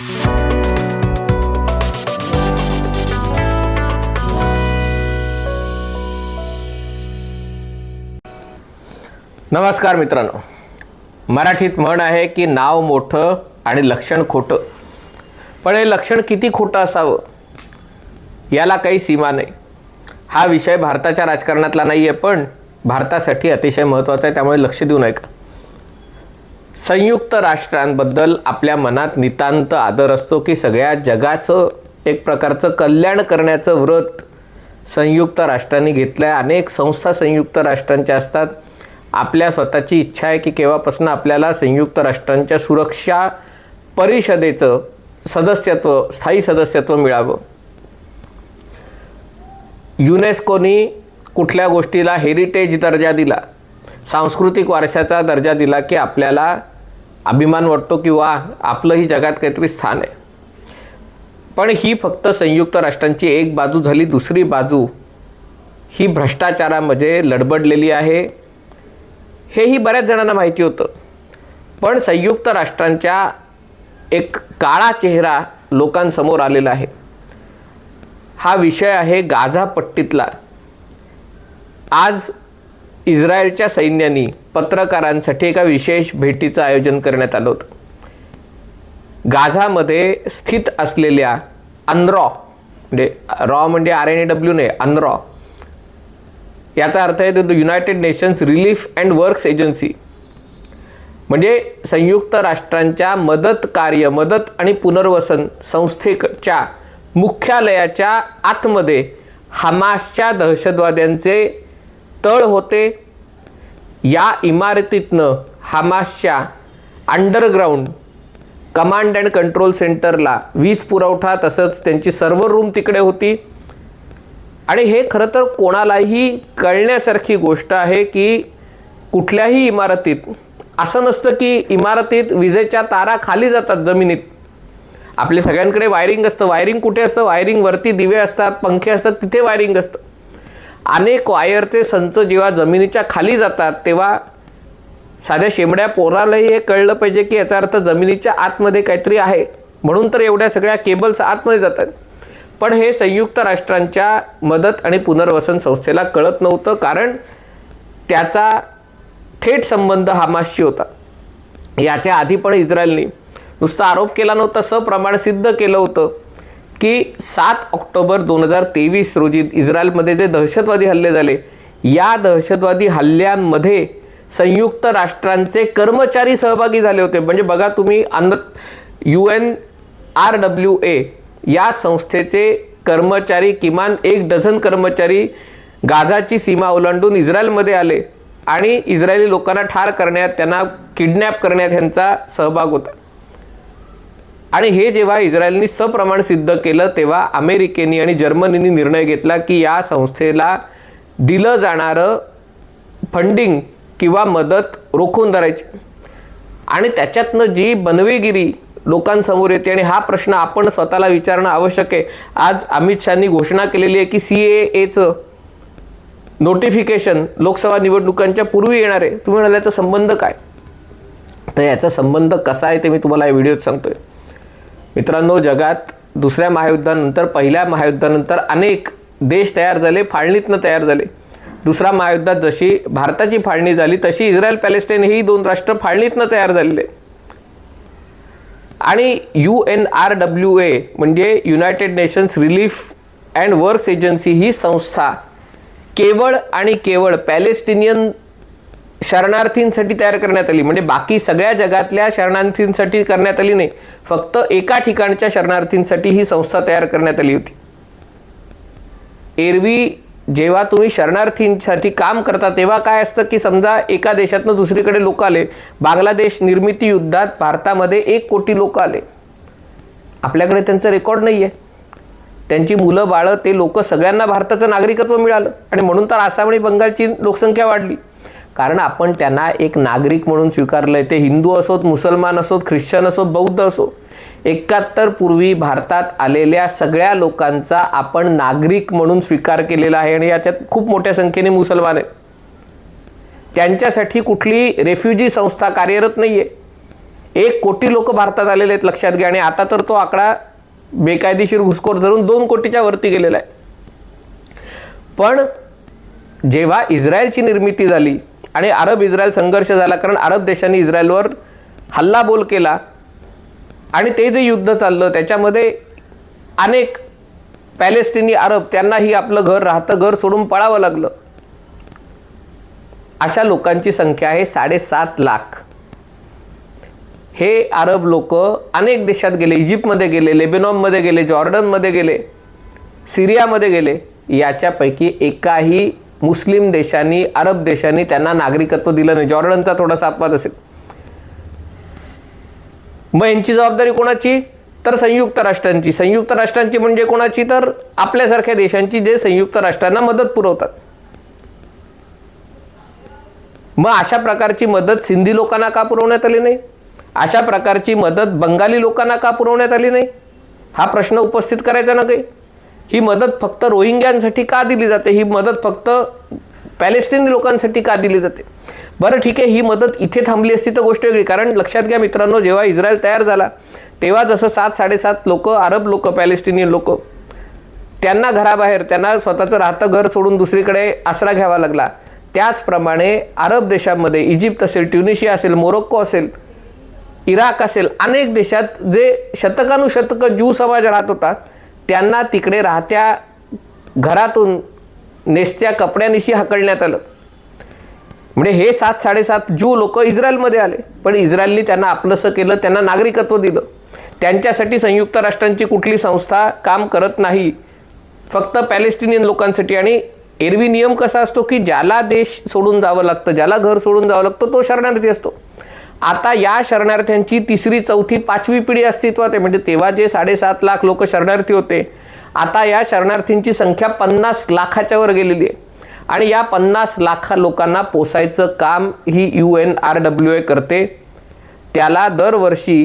नमस्कार मित्रांनो. मराठीत म्हण आहे की नाव मोठं आणि लक्षण खोटं. पण हे लक्षण किती खोटं असावं? याला काही सीमा नाही. हा विषय भारताच्या राजकारणातला नाही आहे पण भारतासाठी अतिशय महत्त्वाचा आहे त्यामुळे लक्ष देऊ नये का संयुक्त राष्ट्रांबद्दल आपल्या मनात नितांत आदर असतो की सगळ्या जगाचं एक प्रकारचं कल्याण करण्याचं व्रत संयुक्त राष्ट्रांनी घेतलं आहे अनेक संस्था संयुक्त राष्ट्रांच्या असतात. आपल्या स्वतःची इच्छा आहे की केव्हापासून आपल्याला संयुक्त राष्ट्रांच्या सुरक्षा परिषदेचं सदस्यत्व स्थायी सदस्यत्व मिळावं. युनेस्कोनी कुठल्या गोष्टीला हेरिटेज दर्जा दिला? सांस्कृतिक वारशाचा दर्जा दिला की आपल्याला अभिमान वाटतो किंवा आपलंही जगात काहीतरी स्थान आहे. पण ही फक्त संयुक्त राष्ट्रांची एक बाजू झाली दुसरी बाजू ही भ्रष्टाचारामध्ये लडबडलेली आहे. हेही बऱ्याच जणांना माहिती होतं. पण संयुक्त राष्ट्रांच्या एक काळा चेहरा लोकांसमोर आलेला आहे. हा विषय आहे गाझा पट्टीतला आज इस्रायलच्या सैन्याने पत्रकारांसाठी एका विशेष भेटीचं आयोजन करण्यात आलं होतं. गाझामध्ये स्थित असलेल्या अनरॉ म्हणजे रॉ म्हणजे आर एन ए डब्ल्यू ने अनरॉ. याचा अर्थ आहे the United Nations Relief and Works Agency. म्हणजे संयुक्त राष्ट्रांच्या मदत कार्य मदत आणि पुनर्वसन संस्थेच्या मुख्यालयाच्या आतमध्ये हमासच्या दहशतवाद्यांचे तळ होते. या इमारतीतनं हमासच्या अंडरग्राऊंड कमांड अँड कंट्रोल सेंटरला वीज पुरवठा तसंच त्यांची सर्व्हर रूम तिकडे होती. आणि हे खरं तर कोणालाही कळण्यासारखी गोष्ट आहे की कुठल्याही इमारतीत असं नसतं की इमारतीत विजेच्या तारा खाली जातात जमिनीत. आपल्या सगळ्यांकडे वायरिंग असतं. वायरिंग कुठे असतं? वायरिंग वरती दिवे असतात पंखे असतात तिथे वायरिंग असतं. अनेक वायरचे संच जेव्हा जमिनीच्या खाली जातात तेव्हा साध्या शेंबड्या पोरालाही हे कळलं पाहिजे की याचा अर्थ जमिनीच्या आतमध्ये काहीतरी आहे. म्हणून तर एवढ्या सगळ्या केबल्स आतमध्ये जातात. पण हे संयुक्त राष्ट्रांच्या मदत आणि पुनर्वसन संस्थेला कळत नव्हतं कारण त्याचा थेट संबंध हमासशी होता. याच्या आधी पण इस्रायलने नुसता आरोप केला नव्हता सप्रमाण सिद्ध केलं होतं. की सात ऑक्टोबर दोन हजार तेवीस रोजी इस्रायलमध्ये जे दहशतवादी हल्ले झाले या दहशतवादी हल्ल्यांमध्ये संयुक्त राष्ट्रांचे कर्मचारी सहभागी झाले होते. म्हणजे बघा तुम्ही अन्न U N R W A या संस्थेचे कर्मचारी किमान एक डझन कर्मचारी गाझाची सीमा ओलांडून इस्रायलमध्ये आले. आणि इस्रायली लोकांना ठार करण्यात त्यांना किडनॅप करण्यात यांचा सहभाग होता. आणि हे जेव्हा इस्रायलनी सप्रमाण सिद्ध केलं तेव्हा अमेरिकेनी आणि जर्मनीनी निर्णय घेतला की या संस्थेला दिलं जाणारं फंडिंग किंवा मदत रोखून धरायची. आणि त्याच्यातनं जी बनवेगिरी लोकांसमोर येते आणि हा प्रश्न आपण स्वतःला विचारणं आवश्यक आहे. आज अमित शहानी घोषणा केलेली आहे की सी ए एचं नोटिफिकेशन लोकसभा निवडणुकांच्या पूर्वी येणार आहे. तुम्ही म्हणाल याचा संबंध काय? तर याचा संबंध कसा आहे ते मी तुम्हाला या व्हिडिओत सांगतोय. मित्रांनो जगात दुसऱ्या महायुद्धानंतर पहिल्या महायुद्धानंतर अनेक देश तयार झाले फाळणीतनं तयार झाले. दुसऱ्या महायुद्धात जशी भारताची फाळणी झाली तशी इस्रायल पॅलेस्टाईन ही दोन राष्ट्र फाळणीतनं तयार झालेले. आणि U N R W A म्हणजे United Nations Relief and Works Agency ही संस्था केवळ आणि केवळ पॅलेस्टिनियन शरणार्थींसाठी तयार करण्यात आली. म्हणजे बाकी सगळ्या जगातल्या शरणार्थींसाठी करण्यात आली नाही. फक्त एका ठिकाणच्या शरणार्थींसाठी ही संस्था तयार करण्यात आली होती. एरवी जेव्हा तुम्ही शरणार्थींसाठी काम करता तेव्हा काय असतं की समजा एका देशातनं दुसरीकडे लोक आले. बांगलादेश निर्मिती युद्धात भारतामध्ये एक कोटी लोक आले. आपल्याकडे त्यांचं रेकॉर्ड नाही आहे त्यांची मुलं बाळं ते लोक सगळ्यांना भारताचं नागरिकत्व मिळालं. आणि म्हणून तर आसाम आणि बंगालची लोकसंख्या वाढली. कारण आपण त्यांना एक नागरिक म्हणून स्वीकारलं आहे ते हिंदू असोत मुसलमान असोत ख्रिश्चन असोत बौद्ध असो एकाहत्तर पूर्वी भारतात आलेल्या सगळ्या लोकांचा आपण नागरिक म्हणून स्वीकार केलेला आहे आणि याच्यात खूप मोठ्या संख्येने मुसलमान आहेत. त्यांच्यासाठी कुठली रेफ्युजी संस्था कार्यरत नाही आहे एक कोटी लोक भारतात आलेले आहेत लक्षात घ्या. आणि आता तर तो आकडा बेकायदेशीर घुसखोर धरून दोन कोटीच्या वरती गेलेला आहे. पण जेव्हा इस्रायलची निर्मिती झाली आणि अरब इस्रायल संघर्ष झाला कारण अरब देशांनी इस्रायलवर हल्लाबोल केला. आणि ते जे युद्ध चाललं त्याच्यामध्ये अनेक पॅलेस्टिनी अरब त्यांनाही आपलं घर राहतं घर सोडून पळावं लागलं. अशा लोकांची संख्या आहे साडेसात लाख. हे अरब लोक अनेक देशात गेले इजिप्तमध्ये गेले लेबेनॉनमध्ये गेले जॉर्डनमध्ये गेले सिरियामध्ये गेले याच्यापैकी एकाही मुस्लिम देशांनी अरब देशांनी त्यांना नागरिकत्व दिलं नाही. जॉर्डनचा थोडासा अपवाद असेल. मग यांची जबाबदारी कोणाची? तर संयुक्त राष्ट्रांची. संयुक्त राष्ट्रांची म्हणजे कोणाची? तर आपल्यासारख्या देशांची जे संयुक्त राष्ट्रांना मदत पुरवतात. मग अशा प्रकारची मदत सिंधी लोकांना का पुरवण्यात आली नाही? अशा प्रकारची मदत बंगाली लोकांना का पुरवण्यात आली नाही? हा प्रश्न उपस्थित करायचा ना काही? ही मदत फक्त रोहिंग्यांसाठी का दिली जाते? ही मदत फक्त पॅलेस्टिनी लोकांसाठी का दिली जाते? बरं ठीक आहे ही मदत इथे थांबली असती तर गोष्ट वेगळी. कारण लक्षात घ्या मित्रांनो जेव्हा इस्रायल तयार झाला तेव्हा जसं सात साडेसात लोक अरब लोक पॅलेस्टिनियन लोक त्यांना घराबाहेर त्यांना स्वतःचं राहतं घर सोडून दुसरीकडे आसरा घ्यावा लागला. त्याचप्रमाणे अरब देशांमध्ये इजिप्त असेल ट्युनिशिया असेल मोरोक्को असेल इराक असेल अनेक देशात जे शतकानुशतकं ज्यू समाज राहत होता त्यांना तिकडे राहत्या घरातून नेसत्या कपड्यानिशी हाकलण्यात आलं. म्हणजे हे सात साडेसात जू लोक इस्रायलमध्ये आले. पण इस्रायलनी त्यांना आपलंसं केलं त्यांना नागरिकत्व दिलं. त्यांच्यासाठी संयुक्त राष्ट्रांची कुठली संस्था काम करत नाही फक्त पॅलेस्टिनियन लोकांसाठी. आणि एरवी नियम कसा असतो की ज्याला देश सोडून जावं लागतं ज्याला घर सोडून जावं लागतं तो शरणार्थी असतो. आता या शरणार्थ्यांची तिसरी चौथी पाचवी पिढी अस्तित्वात आहे. म्हणजे तेव्हा जे साडेसात लाख लोक शरणार्थी होते आता या शरणार्थींची संख्या पन्नास लाखाच्या वर गेलेली आहे. आणि या पन्नास लाख लोकांना पोसायचं काम ही U N R W A करते. त्याला दरवर्षी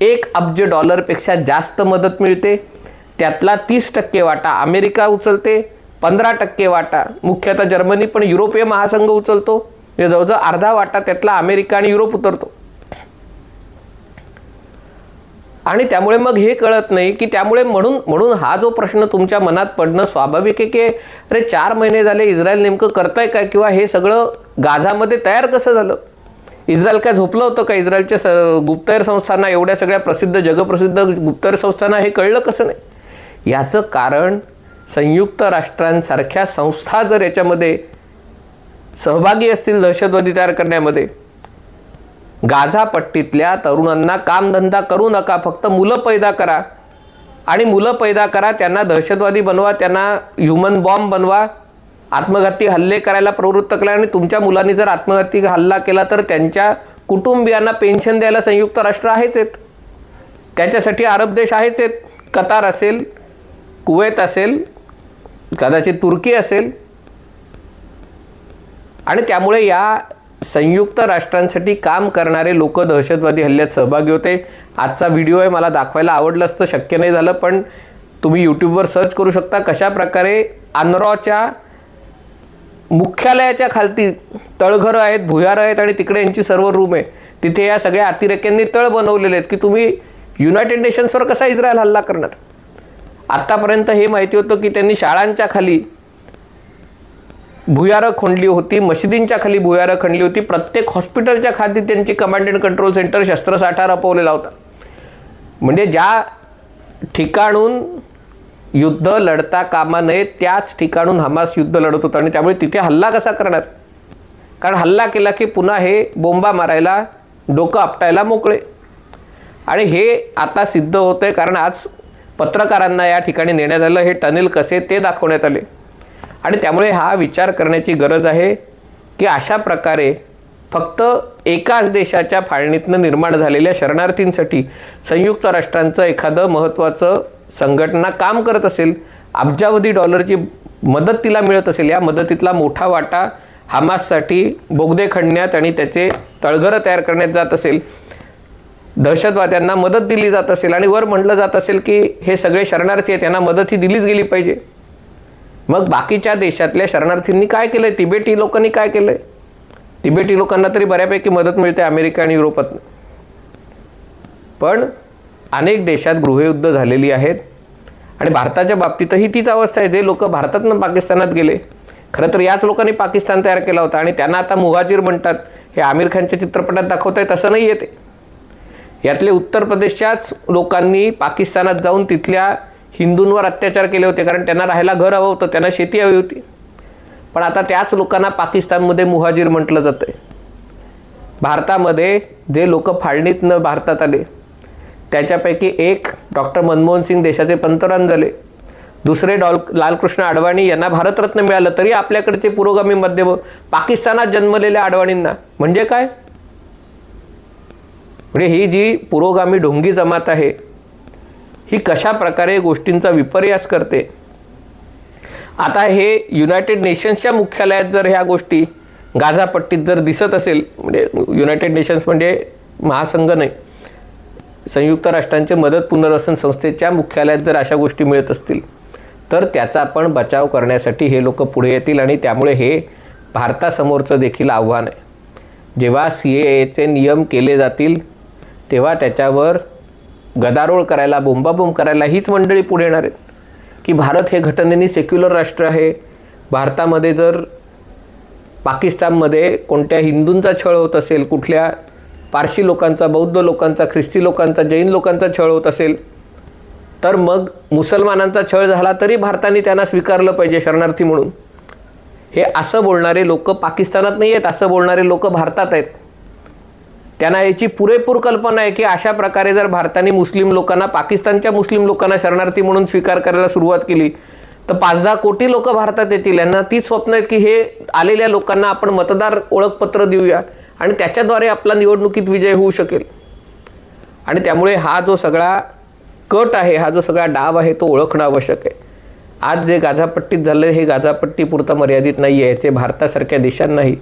एक अब्ज डॉलरपेक्षा जास्त मदत मिळते. त्यातला तीस टक्के वाटा अमेरिका उचलते पंधरा टक्के वाटा मुख्यतः जर्मनी पण युरोपीय महासंघ उचलतो. जवळजवळ अर्धा वाटा त्यातला अमेरिका आणि युरोप उतरतो. आणि त्यामुळे मग हे कळत नाही की त्यामुळे म्हणून म्हणून हा जो प्रश्न तुमच्या मनात पडणं स्वाभाविक आहे की अरे चार महिने झाले इस्रायल नेमकं करताय काय किंवा हे सगळं गाझामध्ये तयार कसं झालं? इस्रायल काय झोपलं होतं का? इस्रायलच्या स गुप्तहेर संस्थांना एवढ्या सगळ्या प्रसिद्ध जगप्रसिद्ध गुप्तहेर संस्थांना हे कळलं कसं नाही? याचं कारण संयुक्त राष्ट्रांसारख्या संस्था जर याच्यामध्ये सहभागी असतील दहशतवादी तयार करण्यामध्ये. गाझा पट्टीतल्या तरुणांना कामधंदा करू नका फक्त मुलं पैदा करा. आणि मुलं पैदा करा त्यांना दहशतवादी बनवा त्यांना ह्युमन बॉम्ब बनवा. आत्मघाती हल्ले करायला प्रवृत्त केला आणि तुमच्या मुलांनी जर आत्मघाती हल्ला केला तर त्यांच्या कुटुंबियांना पेन्शन द्यायला संयुक्त राष्ट्र आहेच आहेत. त्याच्यासाठी अरब देश आहेच आहेत. कतार असेल कुवेत असेल कदाचित तुर्की असेल आणि त्यामुळे या संयुक्त राष्ट्रांसाठी काम करणारे लोक दहशतवादी हल्ल्यात सहभागी होते. आजचा व्हिडिओ आहे मला दाखवायला आवडलं असतं शक्य नाही झालं पण तुम्ही यूट्यूबवर सर्च करू शकता कशा प्रकारे अनरॉच्या मुख्यालयाच्या खालती तळघरं आहेत भुयारं आहेत आणि तिकडे यांची सर्व रूम आहे. तिथे या सगळ्या अतिरेक्यांनी तळ बनवलेले आहेत की तुम्ही युनायटेड नेशन्सवर कसा इस्रायल हल्ला करणार? आत्तापर्यंत हे माहिती होतं की त्यांनी शाळांच्या खाली भुयारं खणली होती मशिदींच्या खाली भुयारं खणली होती. प्रत्येक हॉस्पिटलच्या खाली त्यांची कमांड अँड कंट्रोल सेंटर शस्त्रसाठा रपवलेला होता. म्हणजे ज्या ठिकाणून युद्ध लढता कामा नये त्याच ठिकाणून हमास युद्ध लढत होतं. आणि त्यामुळे तिथे हल्ला कसा करणार? कारण हल्ला केला की पुन्हा हे बोंबा मारायला डोकं आपटायला मोकळे. आणि हे आता सिद्ध होतं आहे कारण आज पत्रकारांना या ठिकाणी नेण्यात आलं. हे टनेल कसे? ते दाखवण्यात आले. आणि त्यामुळे हा विचार करण्याची गरज आहे की अशा प्रकारे फक्त एकाच देशाच्या फाळणीतनं निर्माण झालेल्या शरणार्थींसाठी संयुक्त राष्ट्रांचं एखादं महत्त्वाचं संघटना काम करत असेल अब्जावधी डॉलरची मदत तिला मिळत असेल या मदतीतला मोठा वाटा हमाससाठी बोगदे खणण्यात आणि त्याचे तळघरं तयार करण्यात जात असेल दहशतवाद्यांना मदत दिली जात असेल आणि वर म्हटलं जात असेल की हे सगळे शरणार्थी आहेत त्यांना मदत ही दिलीच गेली पाहिजे. मग बाकीच्या देशातल्या शरणार्थींनी काय केलं आहे तिबेटी लोकांनी काय केलं आहे तिबेटी लोकांना तरी बऱ्यापैकी मदत मिळते अमेरिका आणि युरोपात. पण अनेक देशात गृहयुद्ध झालेली आहेत. आणि भारताच्या बाबतीतही तीच अवस्था आहे. जे लोक भारतातनं पाकिस्तानात गेले खरं तर याच लोकांनी पाकिस्तान तयार केला होता. आणि त्यांना आता मुहाजीर म्हणतात. हे आमिर खानच्या चित्रपटात दाखवत आहे तसं नाही येते यातले उत्तर प्रदेशच्याच लोकांनी पाकिस्तानात जाऊन तिथल्या हिंदूंवर अत्याचार केले होते कारण त्यांना राहायला घर हवं होतं त्यांना शेती हवी होती. पण आता त्याच लोकांना पाकिस्तानमध्ये मुहाजीर म्हटलं जातं आहे भारतामध्ये जे लोक फाळणीतनं भारतात आले त्याच्यापैकी एक डॉक्टर मनमोहन सिंग देशाचे पंतप्रधान झाले. दुसरे डॉल लालकृष्ण अडवाणी यांना भारतरत्न मिळालं तरी आपल्याकडचे पुरोगामी मध्यम पाकिस्तानात जन्मलेल्या अडवाणींना. म्हणजे काय? म्हणजे ही जी पुरोगामी ढोंगी जमात आहे ही कशा प्रकारे गोष्टींचा विपर्यास करते? आता हे युनायटेड नेशन्सच्या मुख्यालयात जर ह्या गोष्टी गाझापट्टीत जर दिसत असेल म्हणजे युनायटेड नेशन्स म्हणजे महासंघ नाही संयुक्त राष्ट्रांचे मदत पुनर्वसन संस्थेच्या मुख्यालयात जर अशा गोष्टी मिळत असतील तर त्याचा आपण बचाव करण्यासाठी हे लोक पुढे येतील आणि त्यामुळे हे भारतासमोरचं देखील आव्हान आहे. जेव्हा सी एचे नियम केले जातील तेव्हा त्याच्यावर गदारोळ करायला बोंबाबोंब करायला हीच मंडळी पुढे येणार आहेत. की भारत हे घटनेने सेक्युलर राष्ट्र आहे. भारतामध्ये जर पाकिस्तानमध्ये कोणत्या हिंदूंचा छळ होत असेल कुठल्या पारशी लोकांचा बौद्ध लोकांचा ख्रिस्ती लोकांचा जैन लोकांचा छळ होत असेल तर मग मुसलमानांचा छळ झाला तरी भारताने त्यांना स्वीकारलं पाहिजे शरणार्थी म्हणून. हे असं बोलणारे लोक पाकिस्तानात नाही आहेत असं बोलणारे लोक भारतात आहेत. त्यांना याची पुरेपूर कल्पना आहे की अशा प्रकारे जर भारताने मुस्लिम लोकांना पाकिस्तानच्या मुस्लिम लोकांना शरणार्थी म्हणून स्वीकार करायला सुरुवात केली तर पाच दहा कोटी लोक भारतात येतील. यांना तीच स्वप्न आहेत की हे आलेल्या लोकांना आपण मतदार ओळखपत्र देऊया आणि त्याच्याद्वारे आपला निवडणुकीत विजय होऊ शकेल. आणि त्यामुळे हा जो सगळा कट आहे हा जो सगळा डाव आहे तो ओळखणं आवश्यक आहे. आज जे गाझापट्टीत झालं हे गाझापट्टी पुरतं मर्यादित नाही आहे ते भारतासारख्या देशांनाही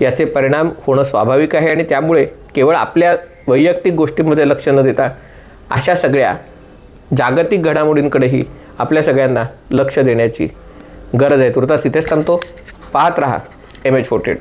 याचे परिणाम होणं स्वाभाविक आहे आणि त्यामुळे केवळ आपल्या वैयक्तिक गोष्टींमध्ये लक्ष न देता अशा सगळ्या जागतिक घडामोडींकडेही आपल्या सगळ्यांना लक्ष देण्याची गरज आहे. तुर्तास इथेच थांबतो. पाहत रहा एम एच फोर्टेड